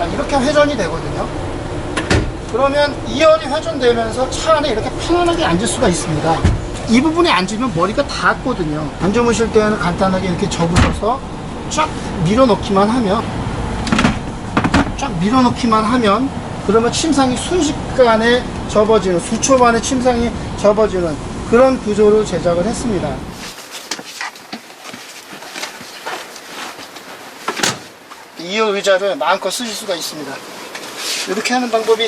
자, 이렇게 회전이 되거든요. 그러면 2열이 회전되면서 차 안에 이렇게 편안하게 앉을 수가 있습니다. 이 부분에 앉으면 머리가 닿거든요. 앉아 보실 때는 간단하게 이렇게 접으셔서 쫙 밀어넣기만 하면 쫙 밀어넣기만 하면 그러면 침상이 순식간에 접어지는 수초 만에 침상이 접어지는 그런 구조로 제작을 했습니다. 이 의자를 마음껏 쓰실 수가 있습니다. 이렇게 하는 방법이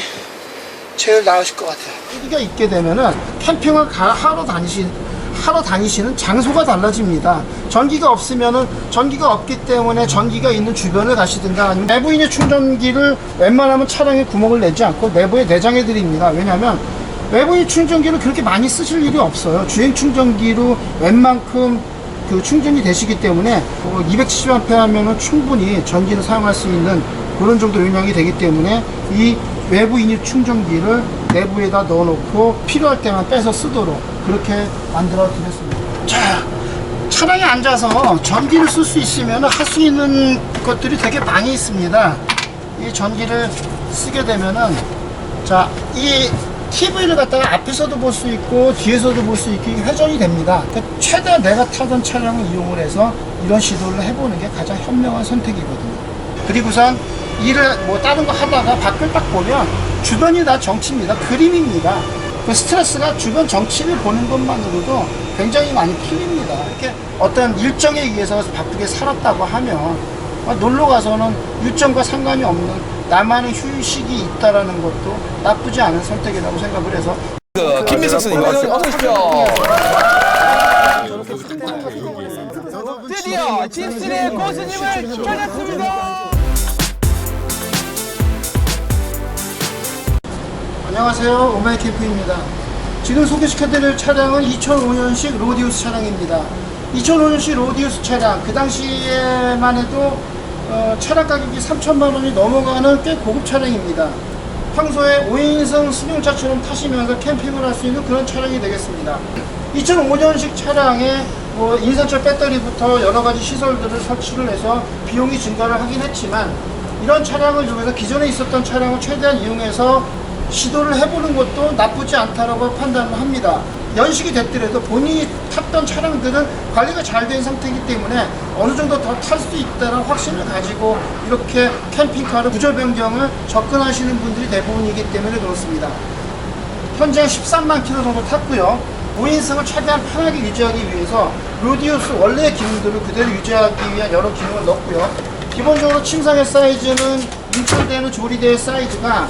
제일 나으실 것 같아요. 여기가 있게 되면은 캠핑을 가, 하러 다니시 하러 다니시는 장소가 달라집니다. 전기가 없으면은 전기가 없기 때문에 전기가 있는 주변을 가시든가 아니면 내부인의 충전기를 웬만하면 차량에 구멍을 내지 않고 내부에 내장해 드립니다. 왜냐하면 외부인 충전기를 그렇게 많이 쓰실 일이 없어요. 주행 충전기로 웬만큼 그 충전이 되시기 때문에 270A 하면은 충분히 전기를 사용할 수 있는 그런 정도 용량이 되기 때문에 이 외부 인입 충전기를 내부에다 넣어놓고 필요할 때만 빼서 쓰도록 그렇게 만들어 드렸습니다. 자, 차량에 앉아서 전기를 쓸 수 있으면 할 수 있는 것들이 되게 많이 있습니다. 이 전기를 쓰게 되면은 자, 이 TV를 갖다가 앞에서도 볼 수 있고 뒤에서도 볼 수 있게 회전이 됩니다. 최대한 내가 타던 차량을 이용을 해서 이런 시도를 해보는 게 가장 현명한 선택이거든요. 그리고선 일을 뭐 다른 거 하다가 밖을 딱 보면 주변이 다 정치입니다. 그림입니다. 그 스트레스가 주변 정치를 보는 것만으로도 굉장히 많이 풀립니다. 이렇게 어떤 일정에 의해서 바쁘게 살았다고 하면 아, 놀러 가서는 일정과 상관이 없는 나만의 휴식이 있다라는 것도 나쁘지 않은 선택이라고 생각을 해서 그 김민석 선생님 어서 오십시오. 드디어 집순의 고수님을 찾았습니다. 안녕하세요. 오마이 캠프입니다. 지금 소개시켜드릴 차량은 2005년식 로디우스 차량입니다. 2005년식 로디우스 차량 그 당시에만 해도 어, 차량 가격이 3천만 원이 넘어가는 꽤 고급 차량입니다. 평소에 5인승 승용차처럼 타시면서 캠핑을 할 수 있는 그런 차량이 되겠습니다. 2005년식 차량에 뭐 인산철 배터리부터 여러 가지 시설들을 설치를 해서 비용이 증가를 하긴 했지만 이런 차량을 이용해서 기존에 있었던 차량을 최대한 이용해서 시도를 해보는 것도 나쁘지 않다라고 판단을 합니다. 연식이 됐더라도 본인이 탔던 차량들은 관리가 잘 된 상태이기 때문에 어느 정도 더 탈 수 있다는 확신을 가지고 이렇게 캠핑카를 구조 변경을 접근하시는 분들이 대부분이기 때문에 그렇습니다. 현재 13만 킬로 정도 탔고요. 5인승을 최대한 편하게 유지하기 위해서 로디우스 원래의 기능들을 그대로 유지하기 위한 여러 기능을 넣었고요. 기본적으로 침상의 사이즈는 인출되는 조리대의 사이즈가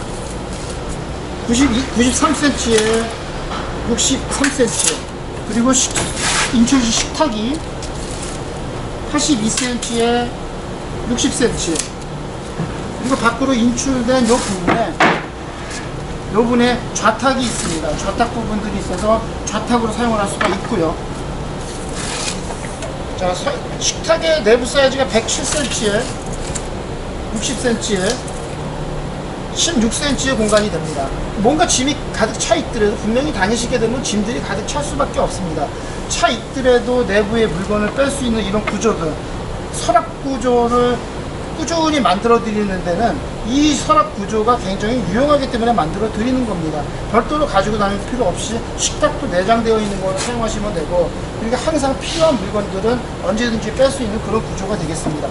92, 93cm에 63cm 그리고 식, 인출시 식탁이 82cm에 60cm 그리고 밖으로 인출된 이 부분에 이 부분에 좌탁이 있습니다. 좌탁 부분들이 있어서 좌탁으로 사용을 할 수가 있고요. 자, 서- 식탁의 내부 사이즈가 107cm에 60cm에 16cm의 공간이 됩니다. 뭔가 짐이 가득 차 있더라도 분명히 다니시게 되면 짐들이 가득 찰 수밖에 없습니다. 차 있더라도 내부에 물건을 뺄 수 있는 이런 구조들, 서랍 구조를 꾸준히 만들어 드리는 데는 이 서랍 구조가 굉장히 유용하기 때문에 만들어 드리는 겁니다. 별도로 가지고 다닐 필요 없이 식탁도 내장되어 있는 걸 사용하시면 되고, 그러니까 항상 필요한 물건들은 언제든지 뺄 수 있는 그런 구조가 되겠습니다.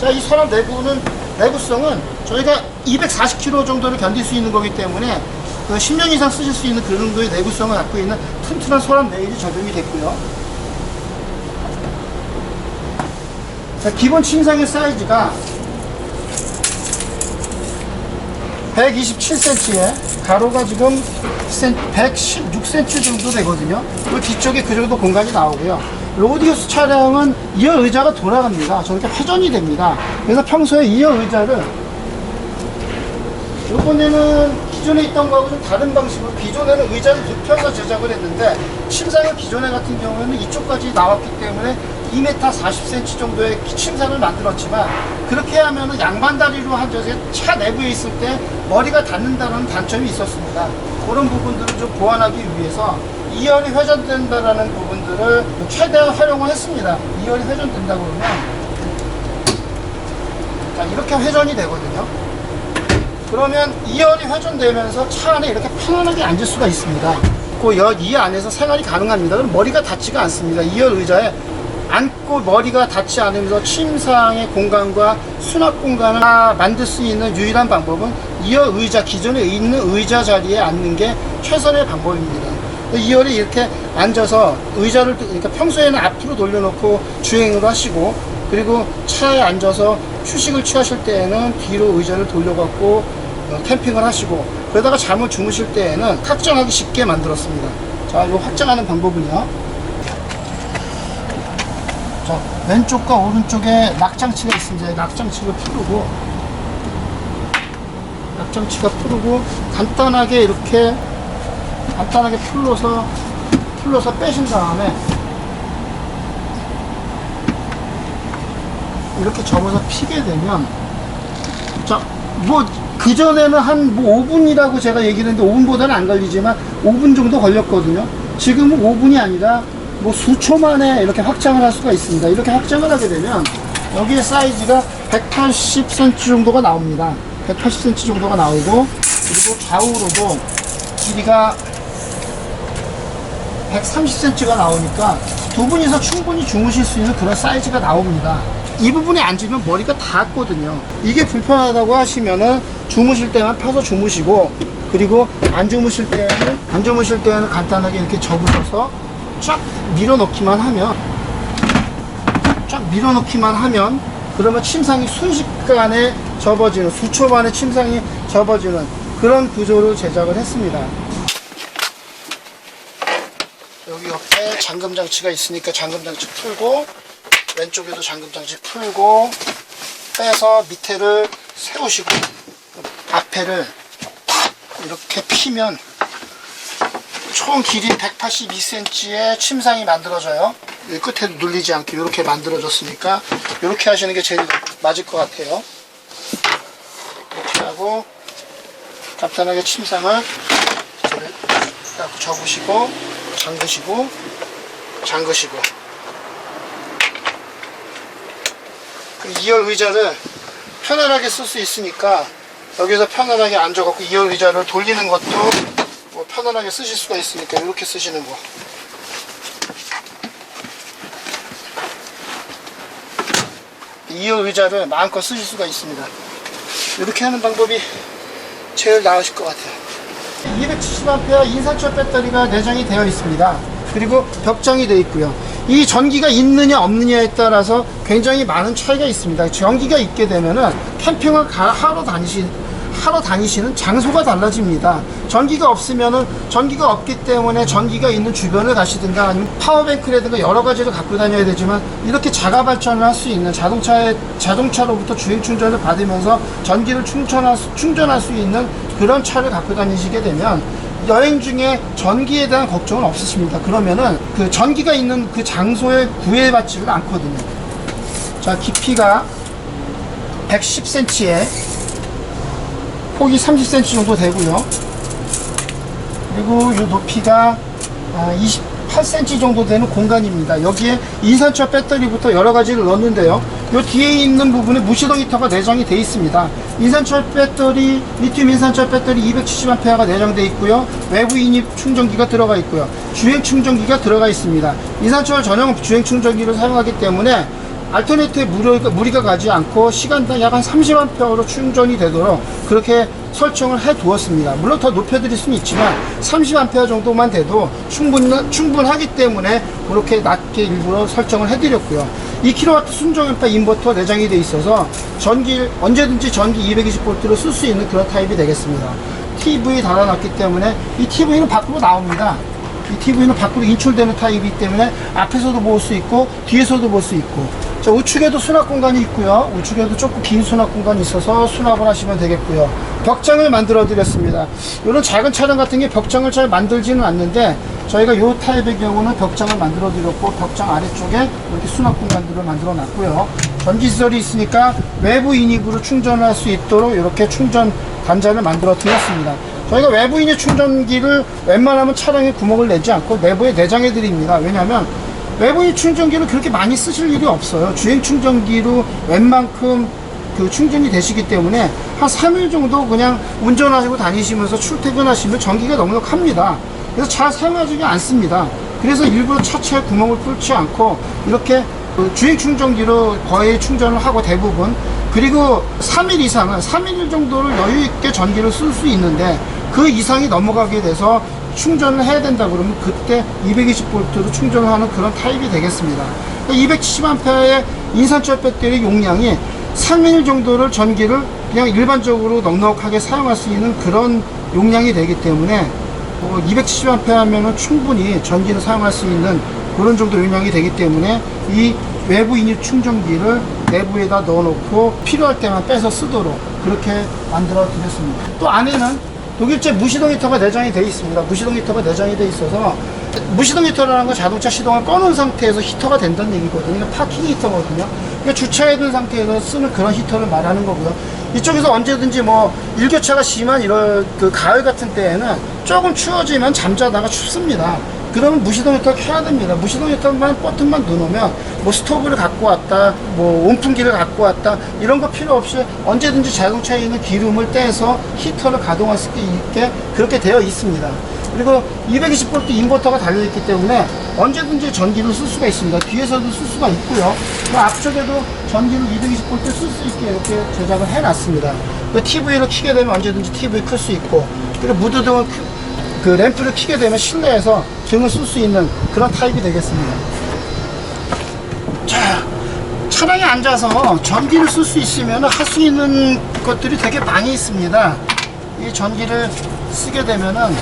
자, 이 서랍 내부는, 내구성은 저희가 240kg 정도를 견딜 수 있는 거기 때문에 그 10년 이상 쓰실 수 있는 그 정도의 내구성을 갖고 있는 튼튼한 서랍 레일이 적용이 됐고요. 자, 기본 침상의 사이즈가 127cm에 가로가 지금 116cm 정도 되거든요. 그 뒤쪽에 그 정도 공간이 나오고요. 로디우스 차량은 이어 의자가 돌아갑니다. 저렇게 회전이 됩니다. 그래서 평소에 이어 의자를 이번에는 기존에 있던 거하고 좀 다른 방식으로 기존에는 의자를 눕혀서 제작을 했는데 침상은 기존에 같은 경우에는 이쪽까지 나왔기 때문에 2m 40cm 정도의 침상을 만들었지만 그렇게 하면은 양반 다리로 한 저게 차 내부에 있을 때 머리가 닿는다는 단점이 있었습니다. 그런 부분들을 좀 보완하기 위해서 2열이 회전된다라는 부분들을 최대한 활용을 했습니다. 2열이 회전된다 그러면 자 이렇게 회전이 되거든요. 그러면 2열이 회전되면서 차 안에 이렇게 편안하게 앉을 수가 있습니다. 그 여- 이 안에서 생활이 가능합니다. 그럼 머리가 닿지가 않습니다. 2열 의자에 앉고 머리가 닿지 않으면서 침상의 공간과 수납 공간을 다 만들 수 있는 유일한 방법은 2열 의자, 기존에 있는 의자 자리에 앉는 게 최선의 방법입니다. 2열에 이렇게 앉아서 의자를, 그러니까 평소에는 앞으로 돌려놓고 주행을 하시고 그리고 차에 앉아서 휴식을 취하실 때에는 뒤로 의자를 돌려갖고 어, 캠핑을 하시고 그러다가 잠을 주무실 때에는 확정하기 쉽게 만들었습니다. 자, 이 확정하는 방법은요. 자, 왼쪽과 오른쪽에 낙장치가 있습니다. 낙장치를 풀고 낙장치가 풀고 간단하게 이렇게 간단하게 풀러서 풀러서 빼신 다음에 이렇게 접어서 피게 되면 자, 뭐 그전에는 한 뭐 5분이라고 제가 얘기를 했는데 5분보다는 안 걸리지만 5분 정도 걸렸거든요. 지금은 5분이 아니라 뭐 수초 만에 이렇게 확장을 할 수가 있습니다. 이렇게 확장을 하게 되면 여기에 사이즈가 180cm 정도가 나옵니다. 180cm 정도가 나오고 그리고 좌우로도 길이가 130cm가 나오니까 두 분이서 충분히 주무실 수 있는 그런 사이즈가 나옵니다. 이 부분에 앉으면 머리가 닿거든요. 이게 불편하다고 하시면은 주무실 때만 펴서 주무시고 그리고 안 주무실 때는 안 주무실 때는 간단하게 이렇게 접으셔서 쫙 밀어넣기만 하면 쫙 밀어넣기만 하면 그러면 침상이 순식간에 접어지는 수초 만에 침상이 접어지는 그런 구조를 제작을 했습니다. 여기 옆에 잠금 장치가 있으니까 잠금 장치 풀고 왼쪽에도 잠금 장치 풀고 빼서 밑에를 세우시고 앞에를 이렇게 피면 총 길이 182cm의 침상이 만들어져요. 이 끝에 눌리지 않게 이렇게 만들어졌으니까 이렇게 하시는 게 제일 맞을 것 같아요. 이렇게 하고 간단하게 침상을 접으시고 잠그시고 잠그시고 그 2열 의자를 편안하게 쓸 수 있으니까 여기서 편안하게 앉아갖고 2열 의자를 돌리는 것도 뭐 편안하게 쓰실 수가 있으니까 이렇게 쓰시는 거 2열 의자를 마음껏 쓰실 수가 있습니다 이렇게 하는 방법이 제일 나으실 것 같아요 270A 인산철 배터리가 내장이 되어 있습니다. 그리고 벽장이 되어 있고요. 이 전기가 있느냐 없느냐에 따라서 굉장히 많은 차이가 있습니다. 전기가 있게 되면은 캠핑을 가, 하러 다니시 하러 다니시는 장소가 달라집니다. 전기가 없으면은 전기가 없기 때문에 전기가 있는 주변을 가시든가 아니면 파워뱅크라든가 여러 가지를 갖고 다녀야 되지만 이렇게 자가 발전을 할 수 있는 자동차의 자동차로부터 주행 충전을 받으면서 전기를 충전할 수, 충전할 수 있는 그런 차를 갖고 다니시게 되면 여행 중에 전기에 대한 걱정은 없으십니다. 그러면은 그 전기가 있는 그 장소에 구애받지를 않거든요. 자, 깊이가 110cm에 폭이 30cm 정도 되고요. 그리고 이 높이가 28cm 정도 되는 공간입니다. 여기에 인산철 배터리부터 여러 가지를 넣었는데요. 이 뒤에 있는 부분에 무시동 히터가 내장이 되어 있습니다. 인산철 배터리, 리튬 인산철 배터리 270A가 내장되어 있고요. 외부 인입 충전기가 들어가 있고요. 주행 충전기가 들어가 있습니다. 인산철 전용 주행 충전기를 사용하기 때문에 알터네이트에 무리가, 무리가 가지 않고 시간당 약 한 30A로 충전이 되도록 그렇게 설정을 해 두었습니다. 물론 더 높여드릴 수는 있지만 30A 정도만 돼도 충분, 충분하기 때문에 그렇게 낮게 일부러 설정을 해드렸고요. 2kW 순정음파 인버터 내장이 되어 있어서 전기 언제든지 전기 220V로 쓸수 있는 그런 타입이 되겠습니다. TV 달아놨기 때문에 이 TV는 밖으로 나옵니다. 이 TV는 밖으로 인출되는 타입이기 때문에 앞에서도 볼 수 있고 뒤에서도 볼 수 있고 자, 우측에도 수납 공간이 있고요. 우측에도 조금 긴 수납 공간이 있어서 수납을 하시면 되겠고요. 벽장을 만들어 드렸습니다. 이런 작은 차량 같은 게 벽장을 잘 만들지는 않는데 저희가 이 타입의 경우는 벽장을 만들어 드렸고 벽장 아래쪽에 이렇게 수납 공간들을 만들어 놨고요. 전기 시설이 있으니까 외부 인입으로 충전을 할수 있도록 이렇게 충전 단자를 만들어 드렸습니다. 저희가 외부인의 충전기를 웬만하면 차량에 구멍을 내지 않고 내부에 내장해 드립니다. 왜냐하면 외부인 충전기를 그렇게 많이 쓰실 일이 없어요. 주행 충전기로 웬만큼 그 충전이 되시기 때문에 한 3일 정도 그냥 운전하시고 다니시면서 출퇴근하시면 전기가 넉넉합니다. 그래서 잘 사용하지 않습니다. 그래서 일부러 차체에 구멍을 뚫지 않고 이렇게 그 주행 충전기로 거의 충전을 하고 대부분 그리고 3일 이상은 3일 정도를 여유 있게 전기를 쓸 수 있는데 그 이상이 넘어가게 돼서 충전을 해야 된다 그러면 그때 220V로 충전을 하는 그런 타입이 되겠습니다. 270A의 인산철 배터리 용량이 3일 정도를 전기를 그냥 일반적으로 넉넉하게 사용할 수 있는 그런 용량이 되기 때문에 270A 하면은 충분히 전기를 사용할 수 있는 그런 정도 용량이 되기 때문에 이 외부 인입 충전기를 내부에다 넣어놓고 필요할 때만 빼서 쓰도록 그렇게 만들어 드렸습니다. 또 안에는 독일제 무시동 히터가 내장이 되어 있습니다. 무시동 히터가 내장이 되어 있어서 무시동 히터라는 건 자동차 시동을 꺼놓은 상태에서 히터가 된다는 얘기거든요. 그러니까 파킹 히터거든요. 그러니까 주차해 둔 상태에서 쓰는 그런 히터를 말하는 거고요. 이쪽에서 언제든지 뭐 일교차가 심한 이런 그 가을 같은 때에는 조금 추워지면 잠자다가 춥습니다. 그러면 무시동 히터 켜야 됩니다. 무시동 히터만 버튼만 누르면 뭐 스토브를 갖고 왔다, 뭐 온풍기를 갖고 왔다 이런 거 필요 없이 언제든지 자동차에 있는 기름을 떼서 히터를 가동할 수 있게 그렇게 되어 있습니다. 그리고 220V 인버터가 달려있기 때문에 언제든지 전기를 쓸 수가 있습니다. 뒤에서도 쓸 수가 있고요. 그 앞쪽에도 전기를 220V 쓸 수 있게 이렇게 제작을 해놨습니다. 그 TV를 켜게 되면 언제든지 TV 클 수 있고 그리고 무드등을 켜- 그 램프를 켜게 되면 실내에서 등을 쓸 수 있는 그런 타입이 되겠습니다. 자, 차량에 앉아서 전기를 쓸 수 있으면 할 수 있는 것들이 되게 많이 있습니다. 이 전기를 쓰게 되면은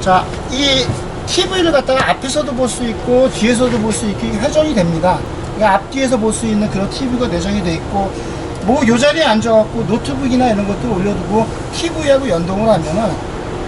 자, 이 TV를 갖다가 앞에서도 볼 수 있고 뒤에서도 볼 수 있게 회전이 됩니다. 그러니까 앞뒤에서 볼 수 있는 그런 TV가 내장이 돼 있고 뭐 요 자리에 앉아갖고 노트북이나 이런 것들 올려두고 TV하고 연동을 하면은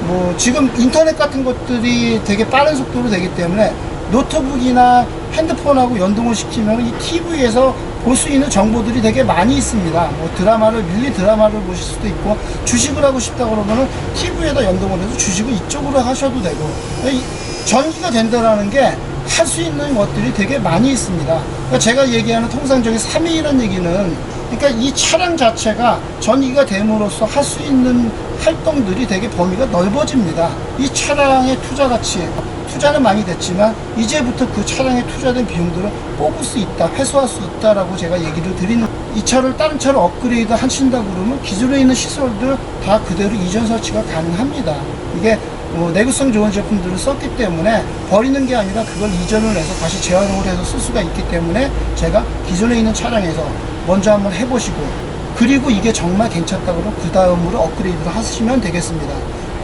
뭐 지금 인터넷 같은 것들이 되게 빠른 속도로 되기 때문에 노트북이나 핸드폰하고 연동을 시키면 이 TV에서 볼 수 있는 정보들이 되게 많이 있습니다. 뭐 드라마를 밀리 드라마를 보실 수도 있고 주식을 하고 싶다 그러면은 TV에다 연동을 해서 주식을 이쪽으로 하셔도 되고 이 전기가 된다라는 게 할 수 있는 것들이 되게 많이 있습니다. 그러니까 제가 얘기하는 통상적인 3A라는 얘기는 그러니까 이 차량 자체가 전기가 됨으로써 할 수 있는 활동들이 되게 범위가 넓어집니다. 이 차량의 투자 가치, 투자는 많이 됐지만 이제부터 그 차량에 투자된 비용들을 뽑을 수 있다, 회수할 수 있다라고 제가 얘기를 드리는 이 차를 다른 차로 업그레이드 하신다고 그러면 기존에 있는 시설들 다 그대로 이전 설치가 가능합니다. 이게 뭐 내구성 좋은 제품들을 썼기 때문에 버리는 게 아니라 그걸 이전을 해서 다시 재활용을 해서 쓸 수가 있기 때문에 제가 기존에 있는 차량에서 먼저 한번 해보시고 그리고 이게 정말 괜찮다 그러면 그 다음으로 업그레이드를 하시면 되겠습니다.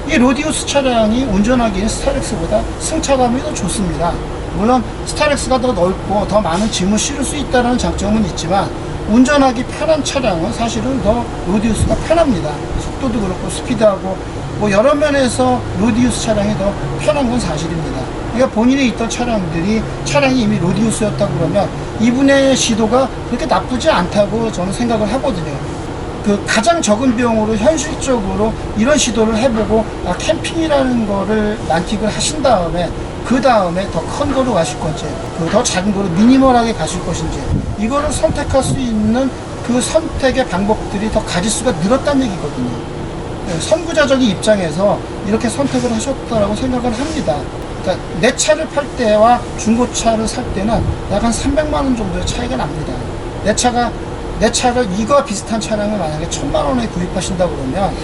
이 로디우스 차량이 운전하기엔 스타렉스보다 승차감이 더 좋습니다. 물론 스타렉스가 더 넓고 더 많은 짐을 실을 수 있다는 장점은 있지만 운전하기 편한 차량은 사실은 더 로디우스가 편합니다. 속도도 그렇고 스피드하고 뭐 여러 면에서 로디우스 차량이 더 편한 건 사실입니다. 그러니까 본인이 있던 차량들이 차량이 이미 로디우스였다 그러면 이분의 시도가 그렇게 나쁘지 않다고 저는 생각을 하거든요. 그 가장 적은 비용으로 현실적으로 이런 시도를 해보고 아, 캠핑이라는 거를 만끽을 하신 다음에 그 다음에 더 큰 거로 가실 건지 그 더 작은 거로 미니멀하게 가실 것인지 이거를 선택할 수 있는 그 선택의 방법들이 더 가질 수가 늘었다는 얘기거든요. 네, 선구자적인 입장에서 이렇게 선택을 하셨다라고 생각을 합니다. 그러니까 내 차를 팔 때와 중고차를 살 때는 약 한 300만 원 정도의 차이가 납니다. 내 차가 내 차를 이거와 비슷한 차량을 만약에 1000만 원에 구입하신다 그러면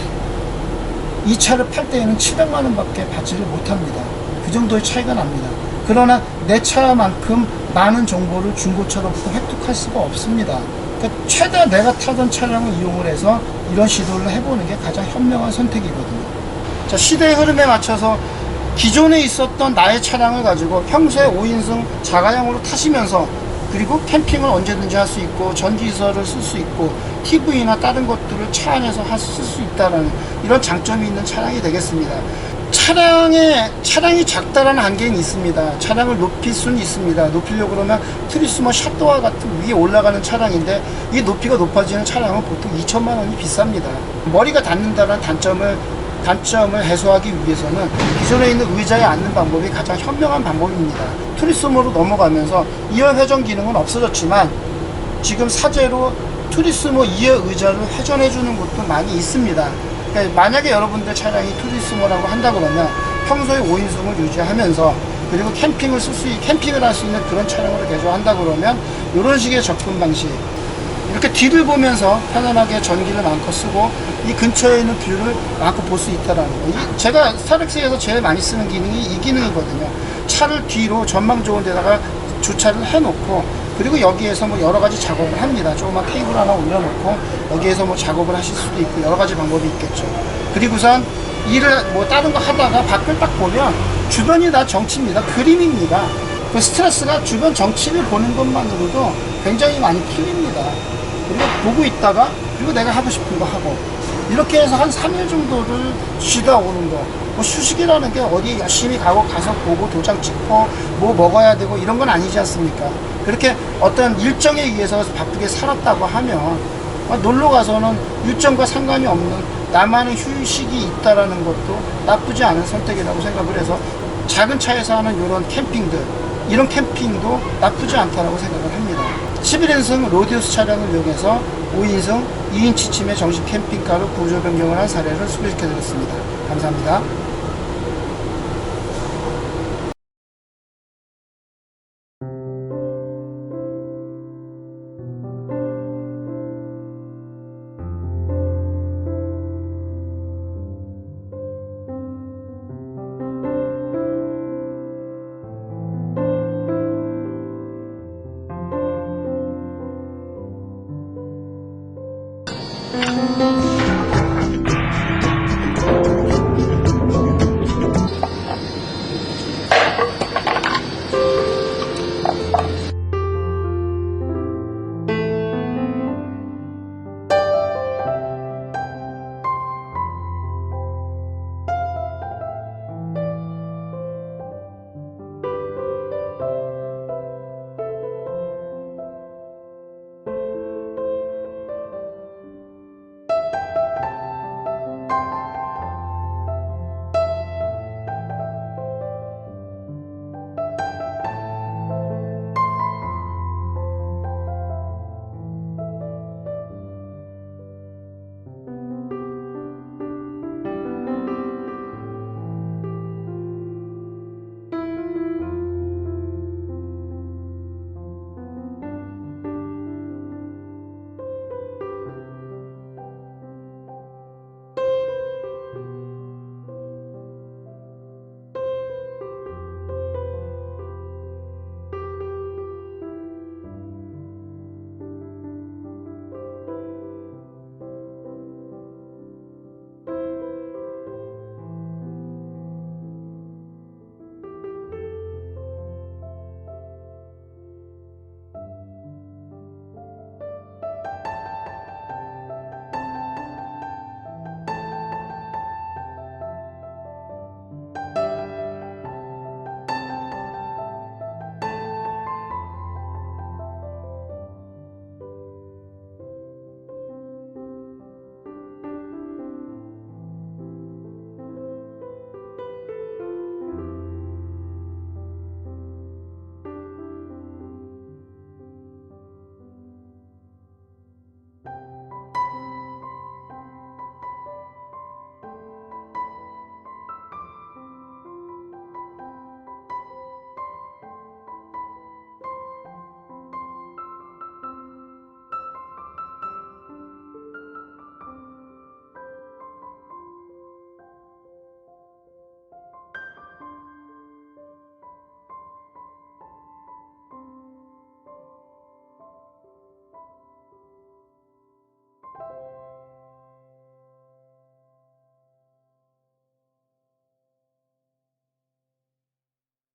이 차를 팔 때에는 700만 원밖에 받지를 못합니다. 그 정도의 차이가 납니다. 그러나 내 차만큼 많은 정보를 중고차로부터 획득할 수가 없습니다. 그러니까 최대 내가 타던 차량을 이용을 해서 이런 시도를 해보는 게 가장 현명한 선택이거든요. 자, 시대의 흐름에 맞춰서 기존에 있었던 나의 차량을 가지고 평소에 5인승 자가용으로 타시면서 그리고 캠핑을 언제든지 할 수 있고 전기시설을 쓸 수 있고 TV나 다른 것들을 차 안에서 쓸 수 있다는 이런 장점이 있는 차량이 되겠습니다. 차량에 차량이 작다라는 한계는 있습니다. 차량을 높일 수는 있습니다. 높이려고 그러면 트리스머 샷도어 같은 위에 올라가는 차량인데 이 높이가 높아지는 차량은 보통 2천만 원이 비쌉니다. 머리가 닿는다는 단점을 단점을 해소하기 위해서는 기존에 있는 의자에 앉는 방법이 가장 현명한 방법입니다. 트리스머로 넘어가면서 이열 회전 기능은 없어졌지만 지금 사제로 투리스모 2열 의자를 회전해 주는 곳도 많이 있습니다. 그러니까 만약에 여러분들 차량이 투리스모라고 한다 그러면 평소에 5인승을 유지하면서 그리고 캠핑을 쓸 수, 캠핑을 할 수 있는 그런 차량으로 개조한다 그러면 이런 식의 접근 방식. 이렇게 뒤를 보면서 편안하게 전기를 마음껏 쓰고 이 근처에 있는 뷰를 마음껏 볼수 있다라는 거. 이- 제가 스타렉스에서 제일 많이 쓰는 기능이 이 기능이거든요. 차를 뒤로 전망 좋은 데다가 주차를 해놓고 그리고 여기에서 뭐 여러 가지 작업을 합니다. 조그만 테이블 하나 올려놓고 여기에서 뭐 작업을 하실 수도 있고 여러 가지 방법이 있겠죠. 그리고선 일을 뭐 다른 거 하다가 밖을 딱 보면 주변이 다 정치입니다. 그림입니다. 그 스트레스가 주변 정치를 보는 것만으로도 굉장히 많이 풀립니다. 그리고 보고 있다가 그리고 내가 하고 싶은 거 하고 이렇게 해서 한 3일 정도를 쉬다 오는 거. 뭐 휴식이라는 게 어디 열심히 가고 가서 보고 도장 찍고 뭐 먹어야 되고 이런 건 아니지 않습니까? 그렇게 어떤 일정에 의해서 바쁘게 살았다고 하면 아, 놀러 가서는 일정과 상관이 없는 나만의 휴식이 있다라는 것도 나쁘지 않은 선택이라고 생각을 해서 작은 차에서 하는 이런 캠핑들 이런 캠핑도 나쁘지 않다라고 생각을 합니다. 11인승 로디우스 차량을 이용해서 5인승 2인치 침의 정식 캠핑카로 구조 변경을 한 사례를 소개시켜 드렸습니다. 감사합니다.